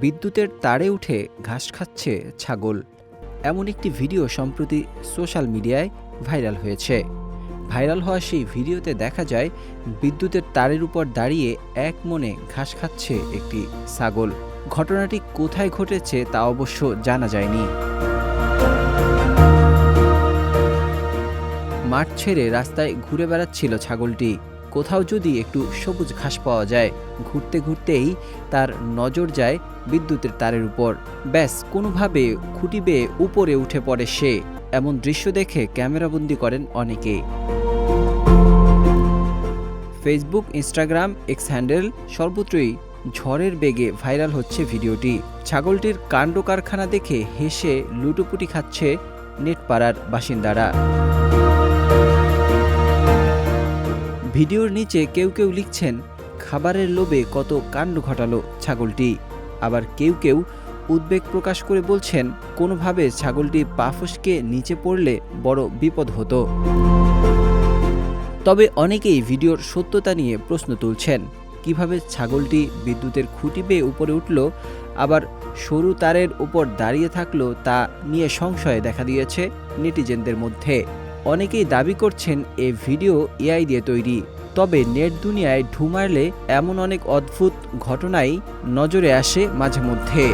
বিদ্যুতের তারে উঠে ঘাস খাচ্ছে ছাগল। এমন একটি ভিডিও সম্প্রতি সোশ্যাল মিডিয়ায় ভাইরাল হয়েছে। ভাইরাল হওয়া সেই ভিডিওতে দেখা যায়, বিদ্যুতের তারের উপর দাঁড়িয়ে এক মনে ঘাস খাচ্ছে একটি ছাগল। ঘটনাটি কোথায় ঘটেছে তা অবশ্য জানা যায়নি। মাঠ ছেড়ে রাস্তায় ঘুরে বেড়াচ্ছিল ছাগলটি। কোথাও যদি একটু সবুজ ঘাস পাওয়া যায়, ঘুরতে ঘুরতেই তার নজর যায় বিদ্যুতের তারের উপর। ব্যাস, কোনোভাবে খুঁটি বেয়ে উপরে উঠে পড়ে সে। এমন দৃশ্য দেখে ক্যামেরাবন্দি করেন অনেকে। ফেসবুক, ইনস্টাগ্রাম, এক্স হ্যান্ডেল সর্বত্রই ঝড়ের বেগে ভাইরাল হচ্ছে ভিডিওটি। ছাগলটির কাণ্ড কারখানা দেখে হেসে লুটোপুটি খাচ্ছে নেটপাড়ার বাসিন্দারা। ভিডিওর নিচে কেউ কেউ লিখছেন, খাবারের লোভে কত কাণ্ড ঘটালো ছাগলটি। আবার কেউ কেউ উদ্বেগ প্রকাশ করে বলছেন, কোনোভাবে ছাগলটি পা ফসকে নিচে পড়লে বড় বিপদ হতো। তবে অনেকেই ভিডিওর সত্যতা নিয়ে প্রশ্ন তুলছেন, কীভাবে ছাগলটি বিদ্যুতের খুঁটি বেয়ে উপরে উঠল, আবার সরু তারের উপর দাঁড়িয়ে থাকল তা নিয়ে সংশয় দেখা দিয়েছে নেটিজেনদের মধ্যে? অনেকেই দাবি করছেন এ ভিডিও এআই দিয়ে তৈরি। তবে নেট দুনিয়ায় ঢুমারলে এমন অনেক অদ্ভুত ঘটনাই নজরে আসে মাঝে মধ্যে।